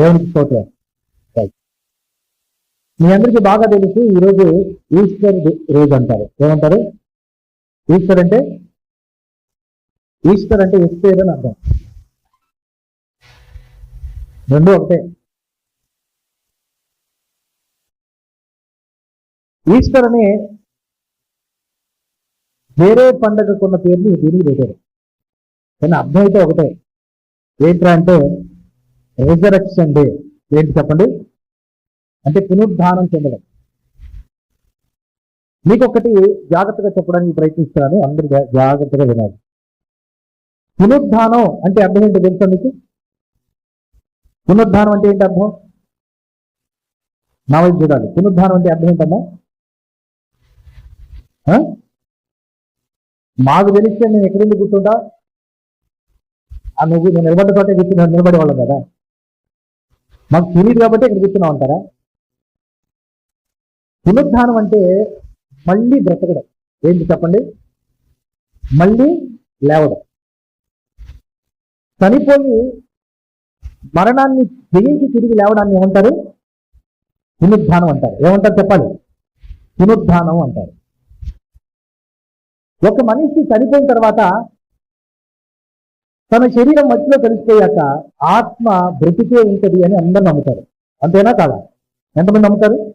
దేవునికి స్తోత్రం. మీ అందరికీ బాగా తెలుసు ఈరోజు ఈస్టర్ రోజు అంటారు. ఏమంటారు? ఈస్టర్ అంటే? ఈస్టర్ అంటే ఎస్టేర్ అని అర్థం. రెండు ఒకటే. ఈస్టర్ అనే వేరే పండగకున్న పేరుని దీనికి పెట్టారు. కానీ అర్థం అయితే ఒకటే. ఏంట్రా అంటే రిజరక్షన్ డే. ఏంటి చెప్పండి? అంటే పునరుద్ధానం చెందడం. మీకు ఒకటి జాగ్రత్తగా చెప్పడానికి ప్రయత్నిస్తున్నాను అందరూ జాగ్రత్తగా వినాలి. పునరుద్ధానం అంటే అర్థం ఏంటి తెలుసా మీకు? పునరుద్ధానం అంటే ఏంటి అర్థం? నా వైపు చూడాలి. పునరుద్ధానం అంటే అర్థం ఏంటమ్మా? మాకు తెలిస్తే నేను ఎక్కడెళ్ళి కూర్చుంటా? ఆ నువ్వు నేను నిలబడ్డ తోటే కూర్చున్నాను నిలబడే వాళ్ళం కదా. మాకు తెలియదు కాబట్టి ఇక్కడ కూర్చున్నాం అంటారా? పునరుద్ధానం అంటే మళ్ళీ బ్రతకడం. ఏంటి చెప్పండి? మళ్ళీ లేవడం. చనిపోయి మరణాన్ని జయించి తిరిగి లేవడాన్ని ఏమంటారు? పునరుద్ధానం అంటారు. ఏమంటారు చెప్పాలి? పునరుద్ధానం అంటారు. ఒక మనిషి చనిపోయిన తర్వాత తన శరీరం మధ్యలో కలిసిపోయాక ఆత్మ బ్రతికే ఉంటుంది అని అందరు నమ్ముతారు. అంతేనా కాదా? ఎంతమంది నమ్ముతారు?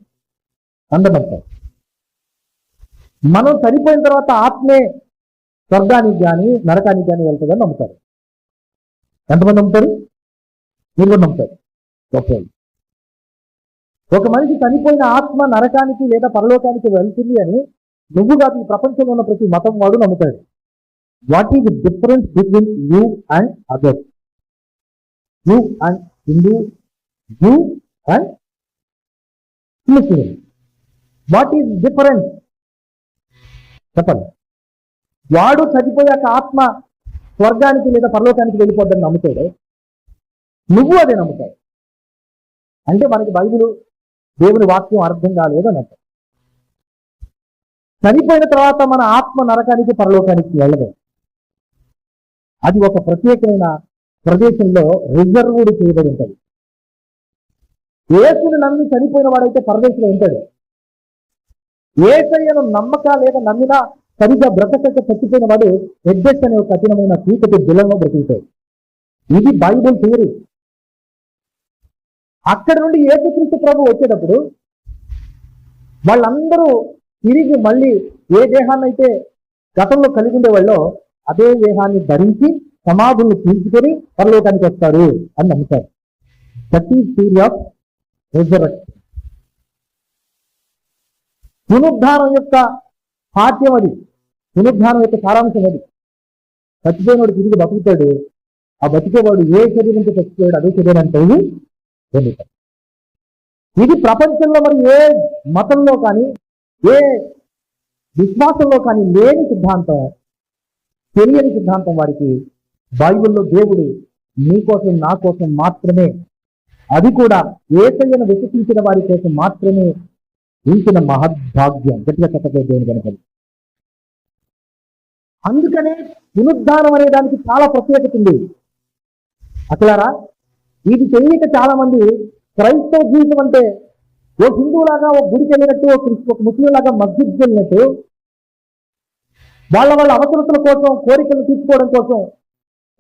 అందరు నమ్ముతారు. మనం చనిపోయిన తర్వాత ఆత్మే స్వర్గానికి కానీ నరకానికి కానీ వెళ్తుందని నమ్ముతారు. ఎంతమంది నమ్ముతారు? మీరు కూడా నమ్ముతారు. గొప్ప ఒక మనిషి చనిపోయిన ఆత్మ నరకానికి లేదా పరలోకానికి వెళ్తుంది అని నువ్వు కాదు ఈ ప్రపంచంలో ఉన్న ప్రతి మతం వాడు నమ్ముతాడు. What is the difference between you and others you and Hindu you and Muslim what is difference చెప్పండి. వాడు చనిపోయాక ఆత్మ స్వర్గానికి లేదా పరలోకానికి వెళ్ళిపోద్దని నమ్ముతాడు. నువ్వు అదే నమ్ముతావు. అంటే మనకి బైబిల్ దేవుని వాక్యం అర్థం కాలేదు అని చనిపోయిన తర్వాత మన ఆత్మ నరకానికి పరలోకానికి వెళ్ళదు. అది ఒక ప్రత్యేకమైన ప్రదేశంలో రిజర్వ్డ్ చేయబడి ఉంటుంది. ఏసుని నమ్మి చనిపోయిన వాడైతే పరదేశంలో ఉంటాడు. ఏసయ్యను నమ్మక లేదా నమ్మినా సరిగా బ్రతకక చచ్చిపోయిన వాడు ఎడ్డెస్ అనే ఒక కఠినమైన చీకటి బిలంలో బ్రతుకుతాడు ఇది బైబుల్ థియరీ. అక్కడి నుండి యేసుక్రీస్తు ప్రభు వచ్చేటప్పుడు వాళ్ళందరూ తిరిగి మళ్ళీ ఏ దేహాన్ని అయితే గతంలో కలిగి ఉండేవాళ్ళో అదే దేహాన్ని ధరించి సమాధుల్ని పీల్చుకొని పరలోకానికి వస్తారు అని నమ్ముతారు. దట్ ఈస్ ఆఫ్ రిజరక్షన్ పునరుద్ధానం యొక్క పాఠ్యం అది. పునరుద్ధానం యొక్క సారాంశం అది. చచ్చిపోయినవాడు తిరిగి బతుకుతాడు. ఆ బతికేవాడు ఏ శరీరంతో చచ్చిపోయాడు అదే శరీరానికి కలిగి పొందుతాడు. ఇది ప్రపంచంలో మరి ఏ మతంలో కానీ ఏ విశ్వాసంలో కానీ లేని సిద్ధాంతం. తెలియని సిద్ధాంతం వారికి బైబిల్లో దేవుడు నీ కోసం నా కోసం మాత్రమే. అది కూడా ఏసయ్యను విశ్వసించిన వారి కోసం మాత్రమే ఉంచిన మహద్భాగ్యం. గట్టిగా చెప్పలేదు దేవుని కనుక అందుకనే పునరుద్ధానం అనే దానికి చాలా ప్రత్యేకత ఉంది. అసలారా ఇది తెలియక చాలా మంది క్రైస్తవ జీవితం అంటే ఓ హిందువులాగా ఓ గుడికి వెళ్ళినట్టు ఓ ముస్లింలాగా మస్జిద్కి వెళ్ళినట్టు వాళ్ళ వాళ్ళ అవసరతల కోసం కోరికలు తీర్చుకోవడం కోసం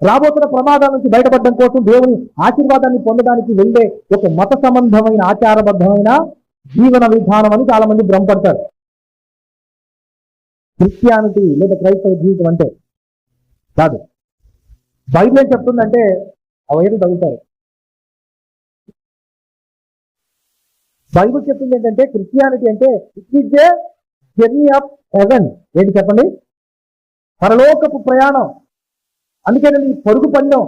రాబోతున్న ప్రమాదాల నుంచి బయటపడడం కోసం దేవుని ఆశీర్వాదాన్ని పొందడానికి వెళ్ళే ఒక మత సంబంధమైన ఆచారబద్ధమైన జీవన విధానం అని చాలా మంది భ్రమపడతారు. క్రిస్టియానిటీ లేదా క్రైస్తవ జీవితం అంటే కాదు. బైబిల్ ఏం చెప్తుందంటే ఆ వైపు తగ్గుతారు బైబిల్ చెప్తుంది ఏంటంటే క్రిస్టియానిటీ అంటే it is a journey of heaven ఏంటి చెప్పండి? పరలోకపు ప్రయాణం. అందుకని నీ పరుగు పందెం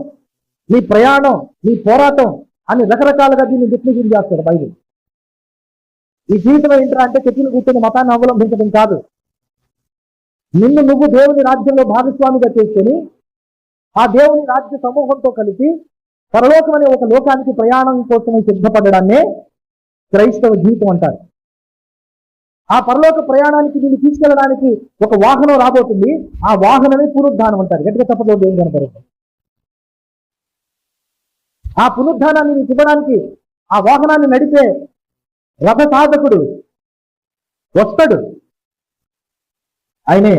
నీ ప్రయాణం నీ పోరాటం అని రకరకాలుగా దీన్ని డిఫినేషన్ చేస్తారు బైబిల్. ఈ జీవితం ఏంటంటే అంటే చెట్లు కూర్చొని మతాన్ని అవలంబించడం కాదు. నిన్ను నువ్వు దేవుని రాజ్యంలో భాగస్వామిగా చేసుకొని ఆ దేవుని రాజ్య సమూహంతో కలిసి పరలోకం అనే ఒక లోకానికి ప్రయాణం కోసమే సిద్ధపడడాన్నే క్రైస్తవ జీవితం అంటారు. ఆ పరలోక ప్రయాణానికి దీన్ని తీసుకెళ్ళడానికి ఒక వాహనం రాబోతుంది. ఆ వాహనమే పునరుద్ధానం అంటారు. గట్టిగా తప్పదు ఏం కనపడుతుంది ఆ పునరుద్ధానాన్ని నీకు ఇవ్వడానికి ఆ వాహనాన్ని నడిపే రథ సాధకుడు వస్తాడు. ఆయనే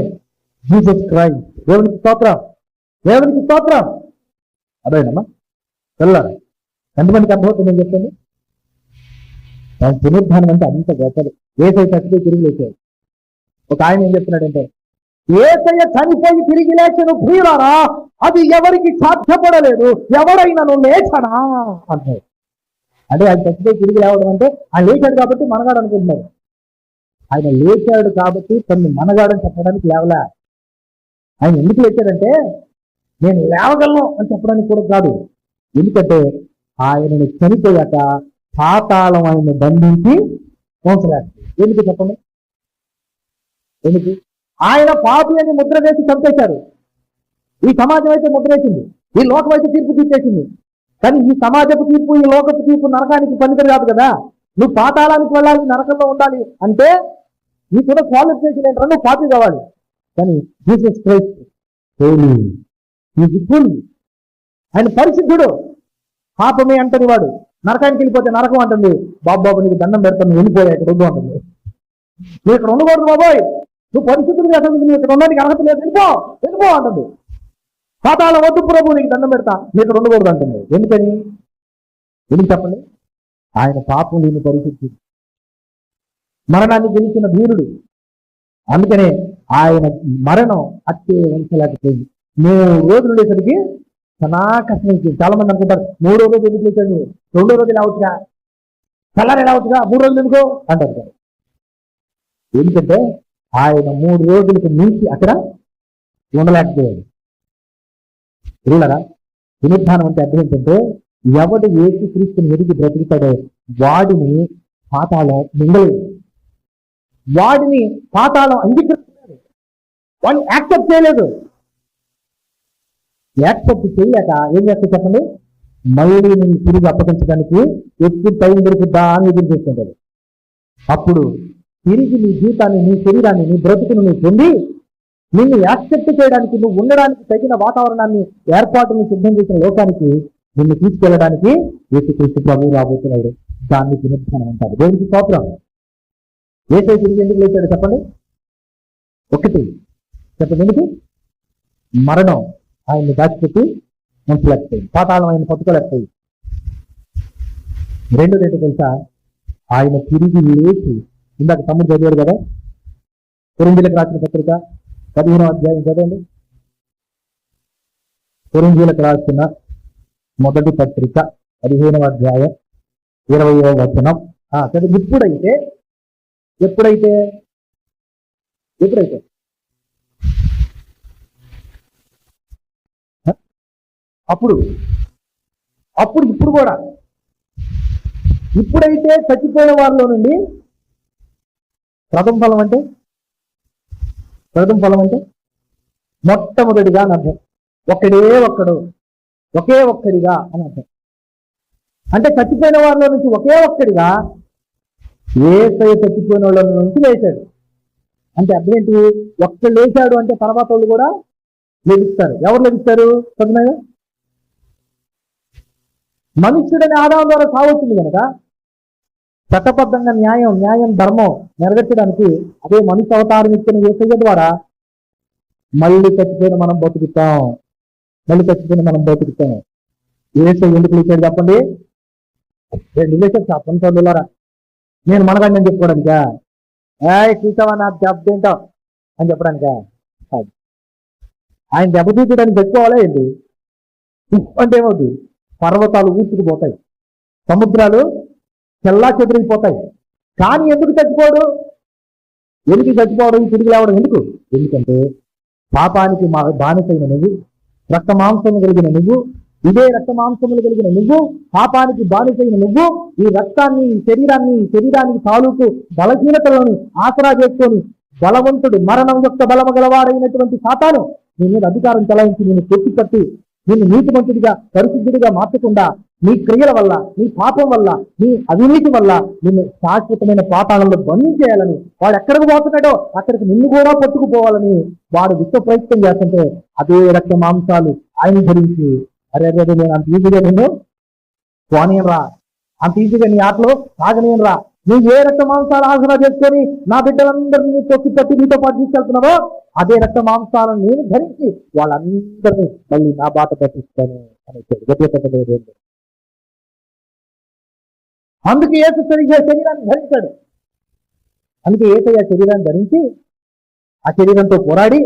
జీసస్ క్రైస్ట్. దేవునికి స్తోత్రం. దేవునికి స్తోత్రం. అదేనమ్మా వెళ్ళాలి ఎంతమందికి అర్థమవుతుంది నేను చెప్పండి. దాని పునరుద్ధానం అంటే అంత గొప్పది. ఏసై చచ్చిపోయి తిరిగి లేచాడు. ఒక ఆయన ఏం చెప్తున్నాడంటే ఏసయ్య చనిపోయి తిరిగి లేచను ప్రియులారా అది ఎవరికి సాధ్యపడలేదు. ఎవరైనాను లేచనా? అంటాడు అంటే ఆయన చచ్చిపోయి తిరిగి లేవడం అంటే ఆయన లేచాడు కాబట్టి మనగాడు అనుకుంటున్నాడు. ఆయన లేచాడు కాబట్టి తను మనగాడని చెప్పడానికి లేవలే? ఆయన ఎందుకు లేచాడంటే నేను లేవగలను అని చెప్పడానికి కూడా కాదు. ఎందుకంటే ఆయనను చనిపోయాక పాతాళం ఆయన బంధించి మోసలేక ఎందుకు చెప్పండి? ఎందుకు ఆయన పాపి అని ముద్ర వేసి చంపేశారు. ఈ సమాజం అయితే ముద్రేసింది ఈ లోకం అయితే తీర్పు తీర్చేసింది. కానీ ఈ సమాజపు తీర్పు ఈ లోకపు తీర్పు నరకానికి పనికిరి కాదు. కదా నువ్వు పాతాళానికి వెళ్ళాలి నరకంలో ఉండాలి అంటే నీకున్న క్వాలిఫికేషన్ ఏంటంటే నువ్వు పాపి కావాలి. కానీ జీసస్ క్రైస్ట్ హోలీ ఆయన పరిశుద్ధుడు. పాపమే అంటని వాడు. నరకానికి వెళ్ళిపోతే నరకం అంటుంది. బాబు బాబు నీకు దండం పెడతాను వెళ్ళిపోయా ఇక్కడ వద్దు అంటుంది. నువ్వు ఇక్కడ ఉండకూడదు బాబోయ్. నువ్వు పరిస్థితులు అసలు నువ్వు ఇక్కడ ఉండడానికి అర్హత లేదు. వెళ్ళిపో వెళ్ళిపో అంటుంది. పాతాళం వద్దు ప్రభు నీకు దండం పెడతా. నువ్వు ఇక్కడ ఉండకూడదు అంటుంది. ఎందుకని? ఎందుకు చెప్పండి? ఆయన పాపం లేని పరిస్థితి మరణాన్ని గెలిచిన వీరుడు అందుకనే ఆయన మరణం అత్తే వంచలేకపోయింది మూడు రోజులు ఉండేసరికి చాలా చాలా మంది అనుకుంటారు మూడో రోజు ఎందుకు చేశాడు రెండో రోజు ఎలా అవుతుగా తెల్లారి ఎలా అవుతుగా మూడు రోజులు ఎందుకో? అంటారు ఎందుకంటే ఆయన మూడు రోజులకు మించి అక్కడ ఉండలేకపోయాడు. పిల్లరా పునరుద్ధానం అంటే అర్థం ఏంటంటే ఎవడు ఏసు క్రీస్తుని ఎదిగి బ్రతుకుతాడో వాడిని పాతాళం మింగలేదు. వాడిని పాతాళం అంగీకరించలేదు వాడిని యాక్సెప్ట్ చేయలేదు. యాక్సెప్ట్ చేయలేక ఏం చేస్తా చెప్పండి? మళ్ళీ నేను తిరిగి అప్పగించడానికి ఎక్కువ టైం దొరుకుద్దా అని ఎదురు చూస్తుంటాడు. అప్పుడు తిరిగి నీ జీవితాన్ని నీ శరీరాన్ని నీ బ్రతుకును నువ్వు పొంది నిన్ను యాక్సెప్ట్ చేయడానికి నువ్వు ఉండడానికి తగిన వాతావరణాన్ని ఏర్పాటుని సిద్ధం చేసిన లోకానికి నిన్ను తీసుకెళ్ళడానికి యేసుక్రీస్తు ప్రభు రాబోతున్నాడు. దాన్ని పునరుద్ధానం అంటారు. దేవునికి స్తోత్రం. ఏసై తిరిగి ఎందుకు లేచాడు చెప్పండి? ఒకటి. చెప్పండి ఎందుకు? మరణం. ఆయన్ని దాచిపెట్టి ఉంచలేకపోయింది పాతాళం ఆయన పట్టుకోలేకపోయింది రెండు రేటు తెలుసా? ఆయన తిరిగి లేచి ఇందాక తమ్ముడు చదివాడు కదా? కొరింజీలకు రాసిన పత్రిక పదిహేనో అధ్యాయం చదవండి. కొరింజీలకు రాసిన మొదటి పత్రిక పదిహేనవ అధ్యాయం ఇరవయో వచనం. ఆ, ఇప్పుడైతే ఎప్పుడైతే ఎప్పుడైతే? అప్పుడు అప్పుడు ఇప్పుడు కూడా. ఇప్పుడైతే చచ్చిపోయిన వారిలో నుండి ప్రథమ ఫలం అంటే? ప్రథమ ఫలం అంటే? మొట్టమొదటిగా అని అర్థం. ఒక్కడే ఒక్కడు ఒకే ఒక్కడిగా అని అర్థం. అంటే చచ్చిపోయిన వారిలో నుంచి ఒకే ఒక్కడిగా ఏసై చచ్చిపోయిన వాళ్ళ నుంచి లేచాడు. అంటే అర్థం ఏంటి? ఒక్కడు లేచాడు అంటే తర్వాత వాళ్ళు కూడా లభిస్తారు ఎవరు లభిస్తారు చదువు మనుష్యుడని ఆదాయం ద్వారా సాగుతుంది కనుక చట్టబద్ధంగా న్యాయం న్యాయం ధర్మం నెరవేర్చడానికి అదే మనిషి అవతారం ఇచ్చిన ఏసయ్య ద్వారా మళ్ళీ చచ్చిపోయిన మనం బతుకుతాం. మళ్ళీ చచ్చిపోయిన మనం బతుకుతాం. ఏసై ఎందుకు లేచాడు చెప్పండి? రెండు చెప్పండి నేను మనగాడిని అని చెప్పుకోవడానికా? ఏ చూసావా నా దెబ్బ ఏంటో? అని చెప్పడానికా? ఆయన దెబ్బ తీసుకోవడానికి పెట్టుకోవాలా ఏంటి? అంటే ఏమవుతుంది పర్వతాలు ఊచుకుపోతాయి సముద్రాలు చెల్లా చెదిరిగిపోతాయి కానీ ఎందుకు చచ్చిపోడు? ఎందుకు చచ్చిపోవడం? తిరిగి లేవడం ఎందుకు? ఎందుకంటే పాపానికి మా బానిసైన నువ్వు రక్త మాంసము కలిగిన నువ్వు ఇదే రక్త మాంసములు కలిగిన నువ్వు పాపానికి బానిసైన నువ్వు ఈ రక్తాన్ని ఈ శరీరాన్ని ఈ శరీరానికి తాలూకు బలహీనతలను ఆసరా చేసుకొని బలవంతుడు మరణం యొక్క బలము గలవాడైనటువంటి సాతాను నీ మీద అధికారం చెలాయించి నేను కొట్టి కట్టి నిన్ను నీతిమంతుడిగా పరిశుద్ధుడిగా మార్చకుండా నీ క్రియల వల్ల నీ పాపం వల్ల నీ అవినీతి వల్ల నిన్ను శాశ్వతమైన పాతాళంలో బంధించేయాలని వాడు ఎక్కడికి పోతున్నాడో అక్కడికి నిన్ను కూడా పట్టుకుపోవాలని వాడు విశ్వ ప్రయత్నం చేస్తుంటే అదే రక్త మాంసాలు ఆయన ధరించి అరే అరే నేను అంత ఈజీగా నేను పోనీయరా అంత ఈజీగా నీ ఆటలో సాగనీయరా నువ్వు ఏ రక్త మాంసాలు ఆసరా చేసుకొని నా బిడ్డలందరినీ తొక్కి తొక్కి నీతో పాటు తీసుకెళ్తున్నావో అదే రక్త మాంసాలను నేను ధరించి వాళ్ళందరినీ మళ్ళీ నా బాట పట్టిస్తాను అని గట్టిగా అందుకే ఏసు సరిగ్గా శరీరాన్ని ధరించాడు. అందుకే ఏసయ్య శరీరాన్ని ధరించి ఆ శరీరంతో పోరాడి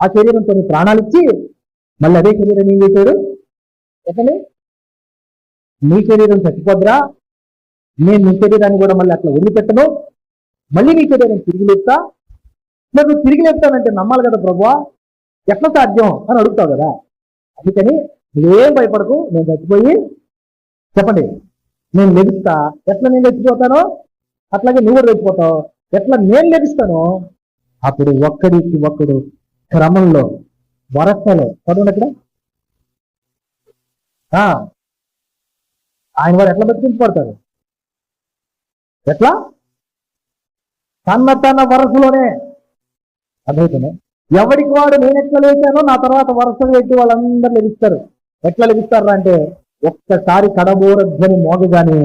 ఆ శరీరంతో ప్రాణాలు ఇచ్చి మళ్ళీ అదే శరీరం ఏం చేశాడు? ఎక్కడే నీ శరీరం చచ్చిపోద్రా నేను నీ శరీరాన్ని కూడా మళ్ళీ అట్లా వదిలిపెట్టను. మళ్ళీ నీ శరీరం తిరిగి లేపుతా. మరి నువ్వు తిరిగి లేపుతానంటే నమ్మాలి కదా ప్రభా ఎట్లా సాధ్యం అని అడుగుతావు కదా. అందుకని నువ్వేం భయపడకు నేను చచ్చిపోయి చెప్పండి. నేను లెగుస్తా ఎట్లా నేను లెచ్చిపోతానో అట్లాగే నువ్వు కూడా ఎట్లా నేను లెగిస్తానో అప్పుడు ఒక్కడికి ఒక్కడు క్రమంలో వరసలో చదవండి అక్కడ. ఆ, ఆయన వారు ఎట్లా బతికించబడతారు ఎట్లా? తన తన వరసలోనే. అర్థమవుతుంది? ఎవరికి వాడు నేను ఎట్లా లేచానో నా తర్వాత వరుసగా పెట్టి వాళ్ళందరూ లభిస్తారు ఎట్లా లభిస్తారు అంటే ఒక్కసారి కడబోరధ్వని మోగగానే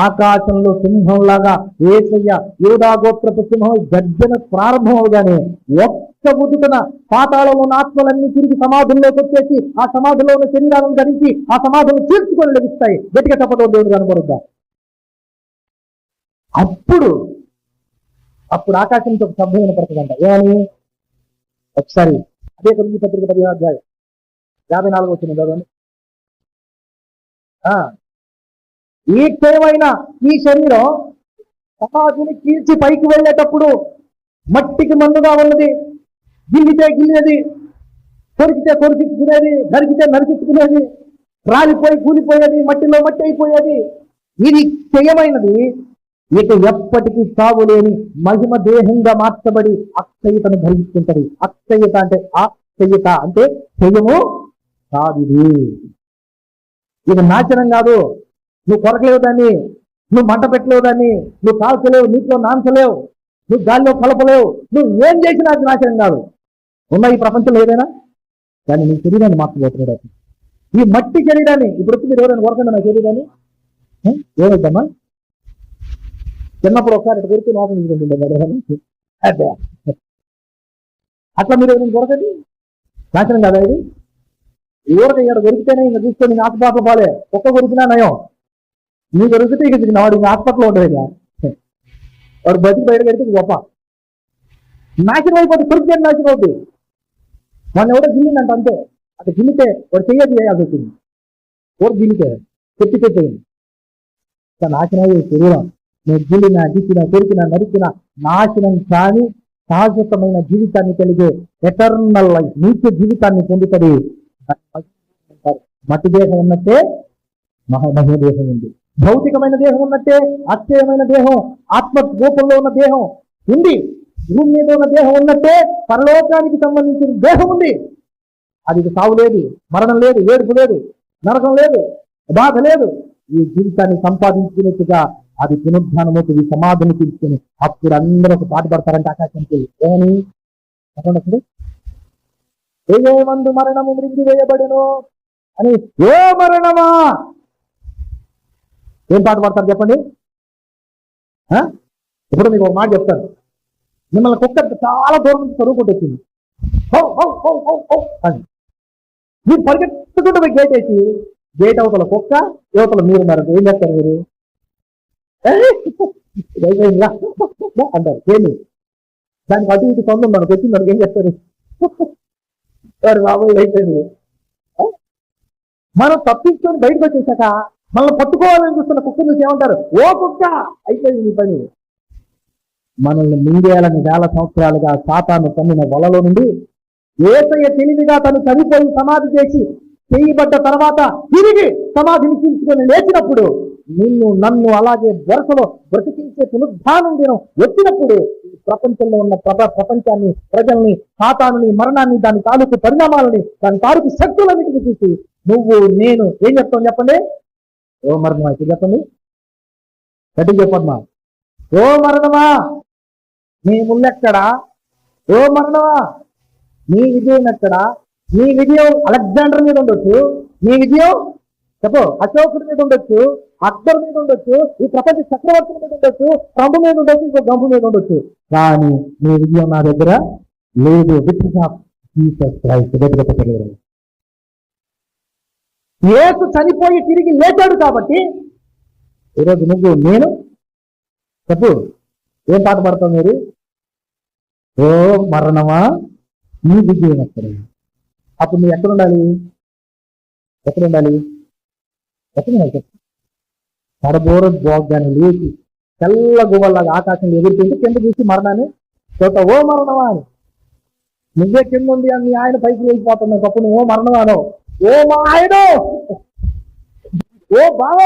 ఆకాశంలో సింహంలాగా ఏసయ్య యోధాగోత్రపు సింహం గర్జన ప్రారంభం అవగానే ఒక్క ముదుటన పాతాళంలో ఉన్న ఆత్మలన్నీ తిరిగి సమాధుల్లోకి వచ్చేసి ఆ సమాధిలో ఉన్న శరీరాలను ధరించి ఆ సమాధులను తీర్చుకొని లభిస్తాయి గట్టిగా తప్పటం దేవుడు కనబడుద్దా అప్పుడు అప్పుడు ఆకాశంతో ఒక శబ్దం వినపడుతుందంట. ఏమని? ఒకసారి అదే తొమ్మిది పత్రిక పదిహేను అధ్యాయం. యాభై నాలుగు వచ్చిన చదవండి. ఆ, ఈ క్షయమైన ఈ శరీరం సమాధిని తీర్చి పైకి వెళ్ళేటప్పుడు మట్టికి మందుగా ఉన్నది గిల్లితే గిల్లేది కొరికితే కొరికించుకునేది నరికితే నరికించుకునేది రాలిపోయి కూలిపోయేది మట్టిలో మట్టి అయిపోయేది ఇది క్షయమైనది ఇక ఎప్పటికీ సాగులేని మహిమ దేహంగా మార్చబడి అక్షయతను ధరించుకుంటది అక్షయత అంటే అక్షయత అంటే క్షయము కాదు ఇది నాశనం కాదు. నువ్వు కొరకలేవు దాన్ని. నువ్వు మంట పెట్టలేవు దాన్ని. నువ్వు కాల్చలేవు నీటిలో నాంచలేవు నువ్వు గాలిలో కలపలేవు. నువ్వు ఏం చేసినా అది నాశనం కాదు. ఉన్న ఈ ప్రపంచంలో ఏదైనా? కానీ నీ శరీరాన్ని మార్చబోతున్నాడు. ఈ మట్టి శరీరాన్ని ఇప్పుడు మీరు ఎవరైనా కొరకండి నా శరీరాన్ని? ఏ? చిన్నప్పుడు ఒకసారి ఇటు కొరికి లోపం తీసుకుంటుండే అదే అట్లా మీరు ఏమైనా కొరకండి నాశనం కదా ఇది? ఊరక ఇక్కడ దొరికితేనే ఇంకా చూసుకొని హాస్పిటల్ పాలే ఒక్క దొరికినా నయం. నీ దొరికితే ఇక తిరిగిన వాడు ఇంకా హాస్పిటల్ ఉండదు ఇక. వాడు బతికి బయట కడితే గొప్ప. నాశనం అయిపోతుంది కొరికితే నాశనం అవుతుంది మన ఎవడో గిల్లిందంట అంతే. అక్కడ గిల్లితే వాడు చెయ్యదు చేయాల్సి వచ్చింది ఓరు గిల్లితే చెప్పి చెయ్యండి నాశనం అయ్యే శరీరం నేను గిల్లిన గిచ్చిన కొరికిన నరికిన నాశనం కాని శాశ్వతమైన జీవితాన్ని కలిగే ఎటర్నల్ లైఫ్ నిత్య జీవితాన్ని పొందుతుంది మట్టి దేహం ఉన్నట్టే మహా దేహం ఉంది. భౌతికమైన దేహం ఉన్నట్టే అక్షయమైన దేహం ఆత్మ రూపంలో ఉన్న దేహం ఉంది. భూమి మీద ఉన్న దేహం ఉన్నట్టే పరలోకానికి సంబంధించిన దేహం ఉంది. అది ఇక సావు లేదు మరణం లేదు ఏడుపు లేదు నరకం లేదు బాధ లేదు. ఈ జీవితాన్ని సంపాదించుకునేట్టుగా అది పునరుద్ధానమవుతుంది సమాధిని తీసుకుని అప్పుడు అందరూ ఒక పాట పడతారంటే ఆకాశానికి ఏమని? చెప్పండి ఏమందు మరణము మృంగి వేయబడును అని ఏ మరణమా? ఏం పాట పడతారు చెప్పండి? ఇప్పుడు మీకు ఒక మాట చెప్తాను. మిమ్మల్ని కుక్క చాలా దూరం నుంచి చదువుకుంటూ వచ్చింది అని. మీరు పరిగెత్తుకుంటూ గేట్ వేసి గేట్ అవతల కుక్క యువతల మీరు ఉన్నారు ఏం చేస్తారు మీరు? ఏయ్, అంటారు. ఏమి? దానికి అటు ఇటు సొంతం మనకు వచ్చి మనకి ఏం చేస్తారు? వారు రాబోయే అయిపోయింది. మనం తప్పించుకొని బయటకు వచ్చేసాక మనల్ని పట్టుకోవాలని చూస్తున్న కుక్క చూసి ఏమంటారు? ఓ కుక్క! అయిపోయింది నీ పని. మనల్ని మింగేయాలని వేల సంవత్సరాలుగా సాతాను తమ్మిన వలలో నుండి ఏసయ్య తెలివిగా తను చనిపోయి సమాధి చేసి చేయబడ్డ తర్వాత తిరిగి సమాధిని తీసుకొని లేచినప్పుడు నిన్ను నన్ను అలాగే వరుసలో బ్రతికించే పునరుద్ధానం దినం వచ్చినప్పుడు ఈ ప్రపంచంలో ఉన్న ప్రప ప్రపంచాన్ని ప్రజల్ని సాతానుని మరణాన్ని దాని తాలూకు పరిణామాలని దాని తాలూకు శక్తులన్నిటిని చూసి నువ్వు నేను ఏం చెప్తావు చెప్పండి? ఓ మరణమా ఇప్పుడు చెప్పండి? గట్టి చెప్పమ్మా. ఓ మరణమా నీ ముళ్ళెక్కడా ఓ మరణమా నీ విజయం ఎక్కడా నీ విజయం అలెగ్జాండర్ మీద ఉండొచ్చు. నీ విజయం చెప్పు అశోకుడి మీద ఉండొచ్చు అక్బర్ మీద ఉండొచ్చు ఈ ప్రపంచ చక్రవర్తుల మీద ఉండొచ్చు ట్రంప్ మీద ఉండొచ్చు ఇంకో గంపు మీద ఉండొచ్చు. కానీ నీ విజయం నా దగ్గర లేదు. విట్నెస్ ఆఫ్ జీసస్ క్రైస్ట్ చనిపోయి తిరిగి లేచాడు కాబట్టి ఈరోజు నువ్వు నేను చెప్పు ఏం పాట పడతావు మీరు? ఓ మరణమా? నీ విజయం ఎక్కడ అప్పుడు నువ్వు ఎక్కడ ఉండాలి ఎక్కడ ఉండాలి ఎక్కడ ఉండాలి పడబోర బోగ్గాని లేచి తెల్ల గువ్వలాగా ఆకాశంలో ఎగురుతుంటే కింద చూసి మరణాన్ని చోట ఓ మరణమా అని నువ్వే కింద ఉంది అని ఆయన పైకి వెళ్ళిపోతున్నావు తప్పుడు ఓ మరణమానో ఓ మా ఆయన ఓ బావ!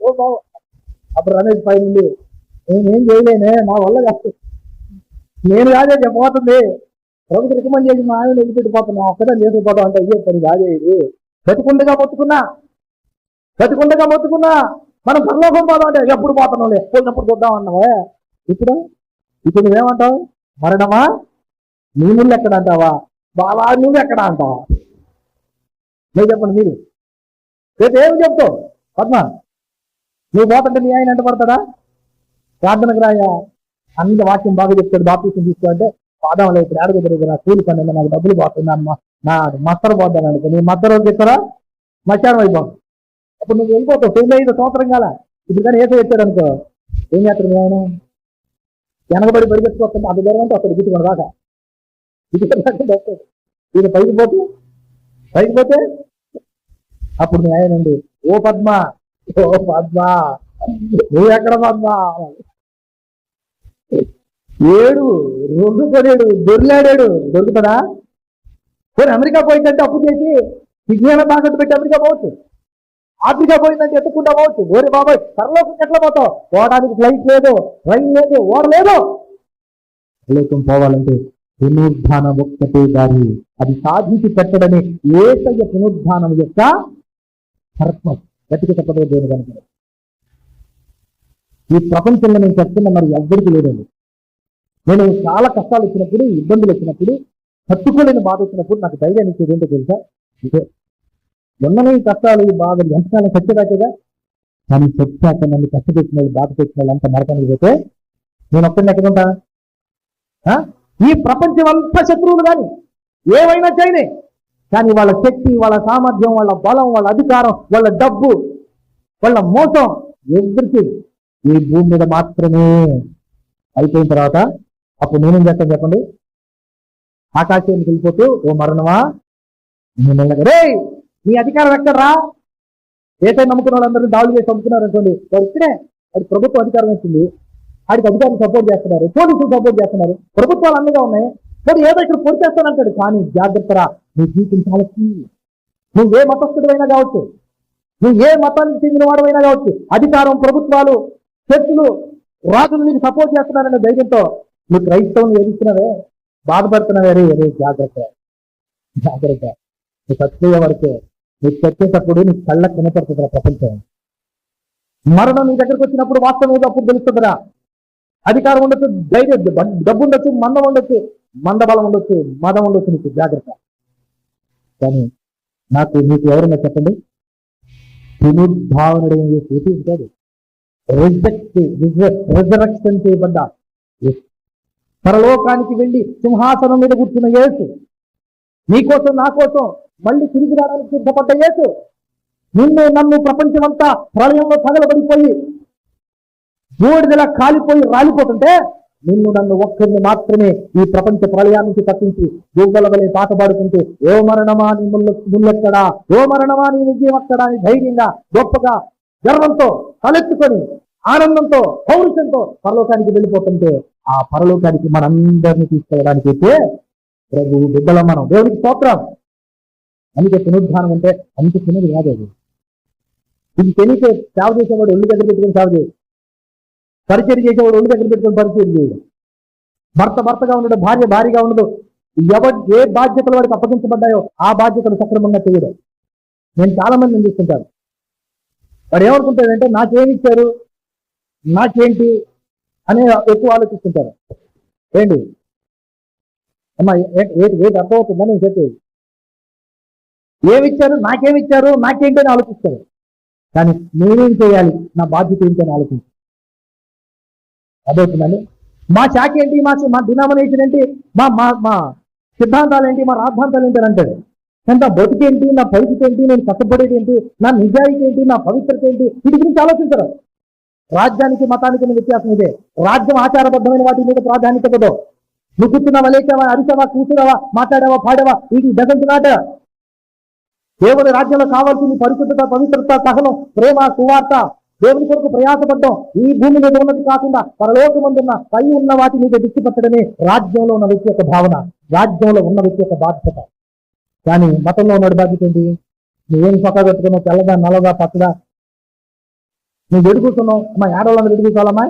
ఓ బావ! అప్పుడు రమేష్ పై నుండి నేనేం చేయలేనే నా వల్ల కాదు. నేను కాదే చెప్పబోతుంది. ప్రభుత్వ రికమెండ్ చేసి మా ఆయన వెళ్ళిపెట్టిపోతున్నా ఒక్కడే లేకపోవడం అంటే అయ్యే పని కాదే ఇది. బతికుండగా మొత్తుకున్నా బతికుండగా మొత్తుకున్నా మనం పరలోకం పోదాం అంటే ఎప్పుడు పోతున్నాం? ఎప్పుడున్నప్పుడు చూద్దాం అన్నావే? ఇప్పుడు? ఇప్పుడు నువ్వేమంటావు? మరణమా? నీ ముళ్ళు ఎక్కడ అంటావా బావా నువ్వు ఎక్కడ అంటావా? మీరు చెప్పండి మీరు. రేపు ఏమి చెప్తావు? పద్మ నువ్వు పోతుంటే నీ ఆయన ఎంట పడతాడా ప్రార్థనకు రాయా? అన్ని వాక్యం బాగా చెప్తాడు. బాప్తీసం తీసుకో అంటే పాదంలో ఇప్పుడు ఆడగ తిరుగుతున్నా కూలి పని నాకు డబ్బులు పోతుంది నా మత్తర పోతాను అనుకో. నీ మత్తర ఇస్తారా? మధ్యాహ్నం అయిపోతుంది అప్పుడు నువ్వు వెళ్ళిపోతావు. పెళ్ళి ఐదు సంవత్సరం కాల. ఇప్పుడు కానీ ఏసో ఇచ్చాడు అనుకో. ఏం చేస్తాడు నేను వెనకబడి పరిగెత్తుకొస్తాను అది దూరం అంటే అక్కడ గిట్టుకుని రాక. ఇది పైకి పోతే. పైకి పోతే? అప్పుడు మీ ఆయన అండి ఓ పద్మ ఓ పద్మ నువ్వు ఎక్కడ పద్మ? ఏడు రెండు కొనేడు దొరిలాడాడు. దొరుకుతుందా పోనీ అమెరికా పోయిందంటే అప్పు చేసి విజ్ఞానం తాకట్టు పెట్టి అమెరికా పోవచ్చు. ఆఫ్రికా పోయిందంటే ఎత్తుకుంటా పోవచ్చు. ఓరే బాబాయ్ పరలోకం ఎట్లా పోతావు? పోవడానికి ఫ్లైట్ లేదు రైలు లేదు ఓడ లేదు. పరలోకం పోవాలంటే పునరుద్ధానం ఒక్కటే దారి. అది సాధించి పెట్టడమే ఏకయ్య పునరుద్ధానం యొక్క ధర్మం గట్టిగా చెప్పలేదు దేని కనుక ఈ ప్రపంచంలో నేను చెప్తున్న మరి ఎవ్వరికి లేదండి. నేను చాలా కష్టాలు వచ్చినప్పుడు ఇబ్బందులు వచ్చినప్పుడు తట్టుకోలేని బాధ వచ్చినప్పుడు నాకు ధైర్యాన్ని ఇచ్చేది ఏంటో తెలుసా? ఇదే ఉన్ననే కష్టాలు ఈ బాధలు ఎంతకాలం సత్యదాకేగా కానీ సత్యాక నన్ను కష్టపెట్టిన వాళ్ళు బాధ పెట్టిన వాళ్ళు అంత నరకానికి పోతే నేను ఒక్కడిని ఎక్కడుంటా? ఈ ప్రపంచం అంతా శత్రువులు కానీ ఏవైనా చేయనే కానీ వాళ్ళ శక్తి వాళ్ళ సామర్థ్యం వాళ్ళ బలం వాళ్ళ అధికారం వాళ్ళ డబ్బు వాళ్ళ మోసం ఎవ్రీథింగ్ ఈ భూమి మీద మాత్రమే అయిపోయిన తర్వాత అప్పుడు నేనేం చేస్తాను చెప్పండి? ఆకాశానికి వెళ్ళిపోతూ ఓ మరణమా? నేను రేయ్ నీ అధికారం ఎక్కడరా? ఏటై నమ్ముకున్న వాళ్ళందరూ దాడులు చేసి అమ్ముకున్నారు అనుకోండి. వాడు ఇక్కడే అది ప్రభుత్వం అధికారం వచ్చింది ఆడికి అధికారులు సపోర్ట్ చేస్తున్నారు పోలీసులు సపోర్ట్ చేస్తున్నారు. ప్రభుత్వాలు అన్నగా ఉన్నాయి. మరి ఏదో ఇక్కడ పొడి చేస్తానంటాడు కానీ జాగ్రత్తరా నీ జీవితం చాలా నువ్వు ఏ మతస్థుడైనా కావచ్చు నువ్వు ఏ మతానికి చెందిన వాడమైనా కావచ్చు అధికారం ప్రభుత్వాలు చర్చలు రాజులు నీకు సపోర్ట్ చేస్తున్నారనే ధైర్యంతో నువ్వు క్రైస్తవం ఎదుగుతున్నావే బాధపడుతున్నావే? రే జాగ్రత్త. జాగ్రత్త. నువ్వు చచ్చిపోయే వరకే. నువ్వు చచ్చేటప్పుడు నీ కళ్ళ కనపడుతుందిరా ప్రపంచం. మరణం నీ దగ్గరకు వచ్చినప్పుడు వాస్తవం ఏదో అప్పుడు తెలుస్తుందిరా. అధికారం ఉండొచ్చు ధైర్యం డబ్బు ఉండొచ్చు మందం ఉండొచ్చు మందబలం ఉండొచ్చు మదం ఉండొచ్చు నీకు జాగ్రత్త. కానీ నాకు మీకు ఎవరన్నా చెప్పండి? పునరుద్ధావనుడు ఏం చేసి ఉంటాడు రిజెక్ట్ రిజరక్షన్ చేయబడ్డ పరలోకానికి వెళ్ళి సింహాసనం మీద కూర్చున్న యేసు నీకోసం నా కోసం మళ్ళీ తిరిగి రావడానికి సిద్ధపడ్డ యేసు నిన్ను నన్ను ప్రపంచమంతా ప్రళయంలో పగలబడిపోయి బూడిదల కాలిపోయి రాలిపోతుంటే నిన్ను నన్ను ఒక్కరిని మాత్రమే ఈ ప్రపంచ ప్రళయానికి తప్పించి యువల వలె పాట పాడుకుంటూ ఓ మరణమా నీ ముళ్ళు ముళ్ళెక్కడా? ఓ మరణమా నీ విజయం అక్కడా? అని ధైర్యంగా గొప్పగా గర్వంతో తలెత్తుకొని ఆనందంతో పౌరుషంతో పరలోకానికి వెళ్ళిపోతుంటే ఆ పరలోకానికి మనందరినీ తీసుకెళ్ళడానికి అయితే ప్రభు బిడ్డల మనం దేవునికి స్తోత్రం. అందుకే పునరుద్ధానం అంటే అంత చిన్నది కాదు అది. ఇది తెలియకే సేవ చేసేవాడు ఒళ్ళు దగ్గర పెట్టుకుని సేవ చేయడు పరిచయం చేసేవాడు ఒళ్ళు దగ్గర పెట్టుకుని పరిచయం చేయడు భర్త భర్తగా ఉండడు భార్య భారీగా ఉండదు. ఎవరు ఏ బాధ్యతలు వాడికి అప్పగించబడ్డాయో ఆ బాధ్యతలు సక్రమంగా చేయడం నేను చాలా మందిని చూస్తుంటాను వాడు ఏమనుకుంటాడంటే నాకేమి ఇచ్చారు? నాకేంటి అనే ఎక్కువ ఆలోచిస్తుంటారు. ఏంటి? అమ్మా ఏంటి ఏంటి అర్థమవుతుందని నేను చెప్పేది. ఏమిచ్చారు నాకేమిచ్చారు నాకేంటి అని ఆలోచిస్తారు. కానీ నేనేం చేయాలి? నా బాధ్యత ఏంటి అని ఆలోచించి. అదవుతుందండి మా శాఖ ఏంటి? మా మా డినామినేషన్ ఏంటి? మా మా మా సిద్ధాంతాలు ఏంటి? మా రాద్ధాంతాలు ఏంటి అని అంటాడు కానీ నా బతుకేంటి? నా పరిస్థితి ఏంటి? నేను కష్టపడేది ఏంటి? నా నిజాయితీ ఏంటి? నా పవిత్రత ఏంటి? వీటి గురించి ఆలోచించరు. రాజ్యానికి మతానికి వ్యత్యాసం ఇదే. రాజ్యం ఆచారబద్ధమైన వాటి మీద ప్రాధాన్యత ఇవ్వదు. నువ్వు కూర్చున్నావా లేచావా అరిచావా కూర్చున్నావా మాట్లాడావా పాడావా ఇది డజంట్ నాట దేవుని రాజ్యంలో కావాల్సింది పరిశుద్ధత పవిత్రత సహనం ప్రేమ సువార్త దేవుని కొరకు ప్రయాసపడ్డం ఈ భూమి మీద ఉన్నది కాకుండా పరలోకమందున్న పై ఉన్న వాటి మీద దృష్టి పెట్టడమే రాజ్యంలో ఉన్న వ్యక్తి యొక్క భావన రాజ్యంలో ఉన్న వ్యక్తి యొక్క బాధ్యత. కానీ మతంలో ఉన్నాడు బాధ్యత ఏంటి? నువ్వేం చొక్కా పెట్టుకున్నావు తెల్లగా నల్లగా పచ్చగా నువ్వు ఎడుగుతున్నావు అమ్మా ఏడవాళ్ళని ఎడుగుకోవాలమ్మా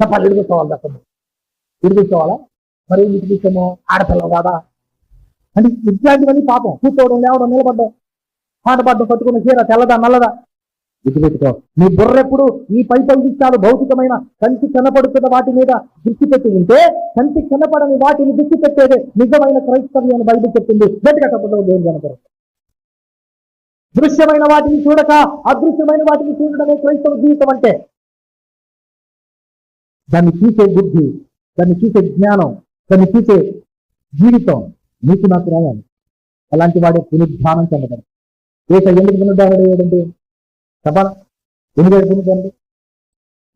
చెప్పాలి విడిపించవాలి చెప్పండి ఎడుగుకోవాలా మరి ఏం తీసుకేమో ఆడపిల్ల కాదా? అంటే ఇట్లాంటివన్నీ పాపం. కూర్చోవడం లేవడం నిలబడ్డం పాట పడ్డం కట్టుకున్న చీర తెల్లదా నల్లదా? గుర్తుపెట్టుకో నీ బుర్రెప్పుడు ఈ పై పై విషయాలు భౌతికమైన కంటి కనపడుతున్న వాటి మీద దృష్టి పెట్టి ఉంటే కంటి కనపడని వాటిని దృష్టి పెట్టేదే నిజమైన క్రైస్తవ్యం బయట చెప్పింది గట్టిగా చెప్పడం దేవుని కనపడదు దృశ్యమైన వాటిని చూడక అదృశ్యమైన వాటిని చూడడమే క్రైస్తవ జీవితం అంటే. దాన్ని చూసే బుద్ధి దాన్ని చూసే జ్ఞానం దాన్ని చూసే జీవితం నీకు నాకు రావాలి. అలాంటి వాడే పునరుద్ధానం చెందడం. ఏక ఎందుకు పునరుద్ధానం ఏదండి చెప్పాలా ఎందుకు పునరుద్ధానం?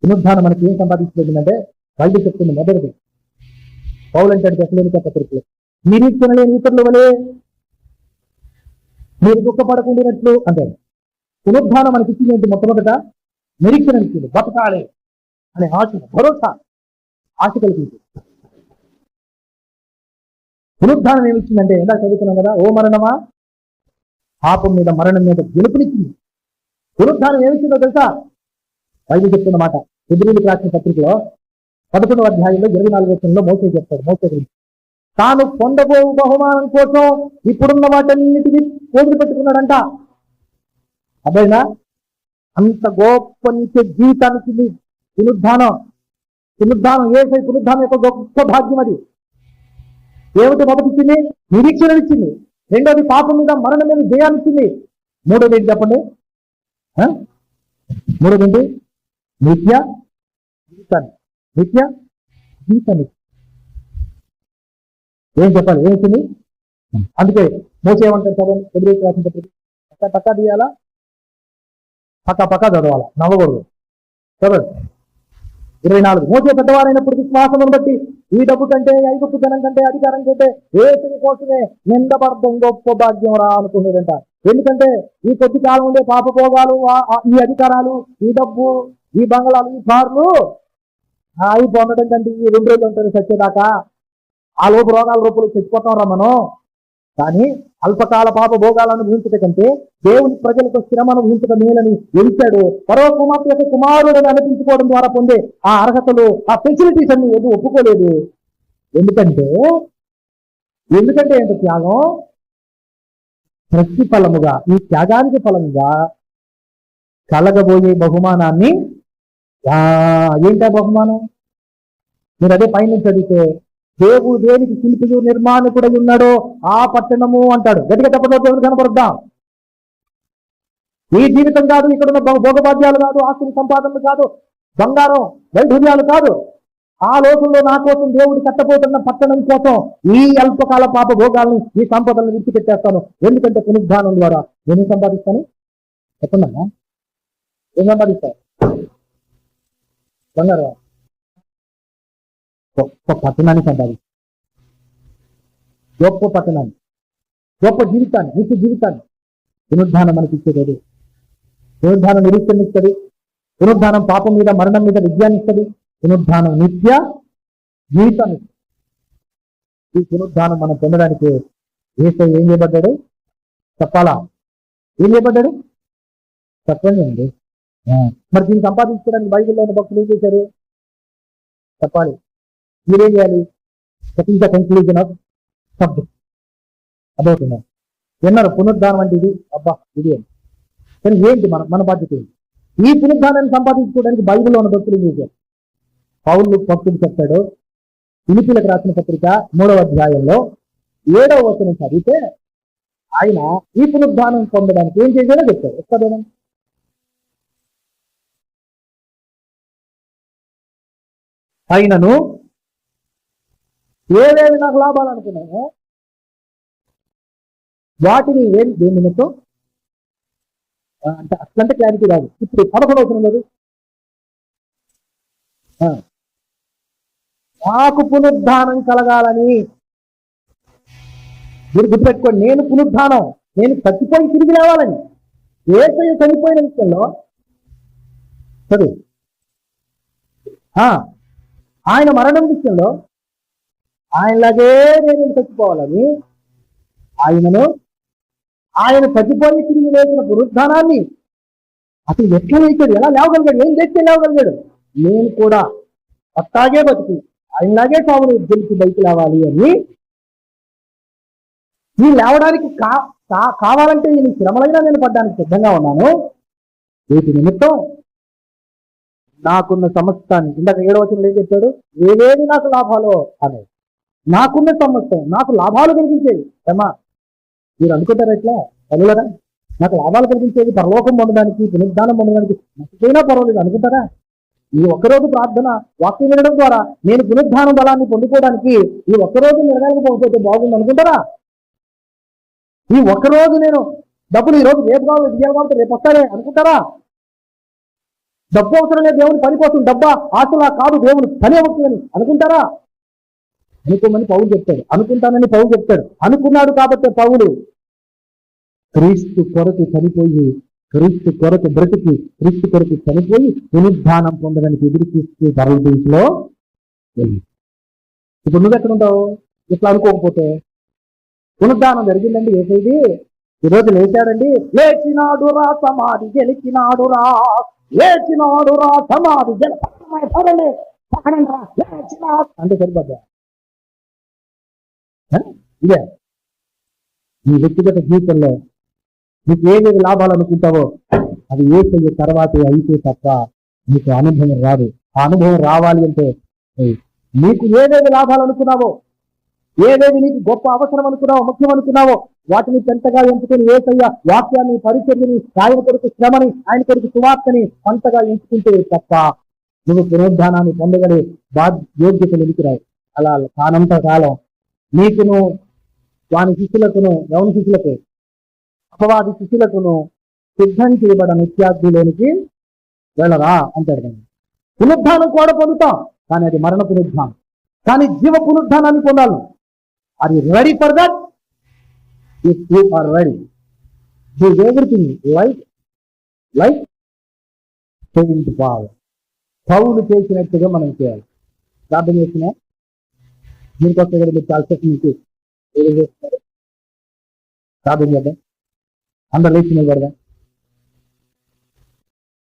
పునరుద్ధానం మనకి ఏం సంపాదించలేదంటే బయట చెప్తుంది మొదటిది. పౌలు చెప్పలేని దశలేని నిరీక్షణ లేని ఇతరుల వలే మీరు దుఃఖపడకుండానట్లు అంటారు పునరుద్ధానం మనకి ఇచ్చింది ఏంటి మొట్టమొదట? నిరీక్షణ ఇచ్చింది బతకాలి అనే ఆశ భరోసా ఆశ కలిగింది. పునరుద్ధానం ఏమిచ్చిందంటే ఎలా చదువుతున్నాం కదా ఓ మరణమా? పాపం మీద మరణం మీద గెలుపునిచ్చింది. పునరుద్ధానం ఏమిచ్చిందో తెలుసా? బైబిల్ చెప్తున్నమాట ఎదురు రాసిన పత్రికలో పదకొండవ అధ్యాయంలో ఇరవై నాలుగు వచ్చంలో మోసే చెప్తాడు. మోసే గురించి. తాను పొందబో బహుమానం కోసం ఇప్పుడున్న వాటన్నిటిని వదిలిపెట్టుకున్నాడంట అదేనా అంత గొప్ప నిత్య జీవితానికి పునరుద్ధానం పునరుద్ధానం ఏసై పునరుద్ధానం యొక్క గొప్ప భాగ్యం అది. ఏమిటి మొదటిచ్చింది నిరీక్షణ ఇచ్చింది. రెండోది పాపం మీద మరణం మీద జయాన్ని ఇచ్చింది. మూడోది ఏంటి చెప్పండి? ఆ? మూడోది ఏంటి? నిత్య? జీవితాన్ని. నిత్య? జీవితాన్ని. ఏం చెప్పాలి? ఏం ఇచ్చింది అందుకే మోసేమంటారు చదవండి ఎదురు రాసిన పక్క పక్క తీయాలా? పక్క పక్క చదవాలా? నవ్వకూడదు. చదవండి ఇరవై నాలుగు. మోసే పెద్దవారైనప్పుడు విశ్వాసమును బట్టి ఈ డబ్బు కంటే ఐగుప్తు జనం కంటే అధికారం కంటే ఏసుని కోసమే నిందపడడం గొప్ప భాగ్యం రా అనుకున్నదంట ఎందుకంటే ఈ కొద్ది కాలం ఉండే పాప భోగాలు ఈ అధికారాలు ఈ డబ్బు ఈ బంగళాలు ఈ కార్లు అవి పొందడం కంటే ఈ రెండు రోజులు ఉంటుంది సచ్చేదాకా ఆ లోపు రోగాల రూపంలో చచ్చిపోతాం రా మనం. కానీ అల్పకాల పాప భోగాలను ఊహించట కంటే దేవుని ప్రజలకు శ్రమను ఊహించడం మేలని వెలిచాడు పరవ కుమార్తె యొక్క కుమారుడని అనిపించుకోవడం ద్వారా పొందే ఆ అర్హతలు ఆ ఫెసిలిటీస్ అన్ని వద్దు ఒప్పుకోలేదు. ఎందుకంటే ఎందుకంటే ఏంటో త్యాగం? ప్రతిఫలముగా ఈ త్యాగానికి ఫలముగా కలగబోయే బహుమానాన్ని ఆ, ఏంటా బహుమానం? మీరు అదే పైన చదివితే దేవుడు దేనికి శిల్పియు నిర్మాణకుడై ఉన్నాడో ఆ పట్టణము అంటాడు. గట్టిగా తప్పదో దేవుడు కనపడద్దాం? ఈ జీవితం కాదు ఇక్కడ ఉన్న భోగ- భోగభాగ్యాలు కాదు ఆస్తుల సంపాదనలు కాదు బంగారం వైఢూర్యాలు కాదు. ఆ లోకంలో నా కోసం దేవుడు కట్టబోతున్న పట్టణం కోసం ఈ అల్పకాల పాప భోగాల్ని ఈ సంపదలను విడిచిపెట్టేస్తాను. ఎందుకంటే పునరుద్ధానం ద్వారా నేను సంపాదిస్తాను? చెప్పండి ఏం సంపాదిస్తాను బంగారం. గొప్ప పట్టణాన్ని సంపాదిస్తాను గొప్ప పట్టణాన్ని. గొప్ప జీవితాన్ని నిత్య జీవితాన్ని పునరుద్ధానం మనకి ఇచ్చేది పునరుద్ధానం నిరీక్షణిస్తుంది పునరుద్ధానం పాపం మీద మరణం మీద విజ్ఞానిస్తుంది పునరుద్ధానం నిత్య జీవితాన్ని ఈ పునరుద్ధానం మనం పొందడానికి ఏసై ఏం చేయబడ్డాడు? చెప్పాలా? ఏం చేయబడ్డాడు? చెప్పండి అండి. మరి దీన్ని సంపాదించుకోవడానికి బైబిల్లో ఉన్న భక్తులు ఏం చేశారు? చెప్పాలి. మీరేం చేయాలి? That is the conclusion of subject about విన్నారు పునరుద్ధానం అంటే ఇది? అబ్బా ఇది అని కానీ ఏంటి మన మన బాధ్యత ఏంటి? ఈ పునరుద్ధానాన్ని సంపాదించుకోవడానికి బైబిల్లో ఉన్న భక్తులు ఏం చేశారు? పౌరులు భక్తులు చెప్పాడు పిలిపిలకు రాసిన పత్రిక మూడవ అధ్యాయంలో ఏడవ వచనం చదివితే ఆయన ఈ పునరుద్ధానం పొందడానికి ఏం చేశాడో చెప్తారు ఎక్కడ ఆయనను ఏవేవి నాకు లాభాలు అనుకున్నాను వాటిని ఏం దేని అంటే అట్లంటే క్లారిటీ రాదు. ఇప్పుడు పదకొండు అవసరం లేదు. ఆ. నాకు పునరుద్ధానం కలగాలని. మీరు గుర్తుపెట్టుకోండి నేను పునరుద్ధానం నేను చచ్చిపోయి తిరిగి రావాలని. ఏసయ్య చనిపోయిన విషయంలో చదువు. ఆ, ఆయన మరణం విషయంలో ఆయనలాగే నేను చచ్చిపోవాలని ఆయనను ఆయన చచ్చిపోయి తిరిగి లేచిన పునరుద్ధానాన్ని అతను ఎట్లా లేచాడు ఎలా లేవగలిగాడు ఏం చేస్తే లేవగలిగాడు? నేను కూడా అట్టాగే బతికి ఆయనలాగే సాగుని గెలిచి బయట లేవాలి అని ఈ లేవడానికి కా కావాలంటే నేను శ్రమలైనా నేను పడ్డానికి సిద్ధంగా ఉన్నాను. వీటి నిమిత్తం నాకున్న సమస్తాన్ని ఇందాక ఏడవ ఏం చెప్పాడు? ఏవేవి నాకు లాభాలు అనేది నాకున్న సమస్య నాకు లాభాలు కలిగించేది. ఏమా మీరు అనుకుంటారా ఎట్లా పనులరా నాకు లాభాలు కలిగించేది పరలోకం పొందడానికి పునరుద్ధానం పొందడానికి నచ్చైనా పర్వాలేదు అనుకుంటారా? ఈ ఒక్కరోజు ప్రార్థన వాక్యం వినడం ద్వారా నేను పునరుద్ధాన బలాన్ని పొందుకోవడానికి ఈ ఒక్కరోజు నిలగకపోతే బాగుంది అనుకుంటారా? ఈ ఒక్కరోజు నేను డబ్బులు ఈ రోజు రేపు కావాలి విజయాలు కావాలి రేపు వస్తానే అనుకుంటారా? డబ్బు అవసరం లేదు దేవుని పని కోసం డబ్బా ఆశలా కాదు దేవుని పని అవుతుందని అనుకుంటారా? అనుకోమని పౌలు చెప్తాడు. అనుకుంటానని పౌలు చెప్తాడు. అనుకున్నాడు కాబట్టి పౌలు క్రీస్తు కొరకు చనిపోయి క్రీస్తు కొరకు బ్రతికి క్రీస్తు కొరకు చనిపోయి పునరుద్ధానం పొందడానికి ఎదురు చూస్తూ ధరల వెళ్ళి ఇప్పుడు నువ్వు ఎక్కడ ఉంటావు? ఇట్లా అనుకోకపోతే పునరుద్ధానం జరిగిందండి ఏసైది? ఈరోజు లేచాడండి. లేచినాడు రా సమాధి గెలిచినాడు రా. లేచినాడు రా సమాధి గెల లేచినా అంటే సరిపడ్డా ఇదే. నీ వ్యక్తిగత జీవితంలో నీకు ఏమేమి లాభాలు అనుకుంటావో అది ఏసయ్య తర్వాతే అయితే తప్ప నీకు అనుభవం రాదు. ఆ అనుభవం రావాలి అంటే నీకు ఏవేవి లాభాలు అనుకున్నావో ఏవేవి నీకు గొప్ప అవసరం అనుకున్నావో ముఖ్యం అనుకున్నావో వాటిని పెంతగా ఎంచుకుని ఏసయ్య వాక్యాన్ని పరిచర్ని ఆయన కొరకు శ్రమని ఆయన కొరకు సువార్తని పంతగా ఎంచుకుంటే తప్ప నువ్వు పునరుద్ధానాన్ని పొందగలే బాధ్య యోగ్యత అలా కానంత కాలం నీకును వాని శిష్యులకును యవన శిష్యులకు అపవాది శిష్యులకును సిద్ధం చేయబడ నిత్యాగ్నిలోనికి వెళ్ళరా అంటాడు పునరుద్ధానం కూడా పొందుతాం కానీ అది మరణ పునరుద్ధానం. కానీ జీవ పునరుద్ధానాన్ని పొందాలి. అది ready for that if you are ready do everything like like change power Paul చేసినట్టుగా మనం చేయాలి. ప్రార్థన చేసిన దీనికి వస్తే కదా మీరు చాలా సేపు మీకు ఏదో చేస్తున్నారు ప్రార్థన చేద్దాం అందరు లేచి నిలబడదాం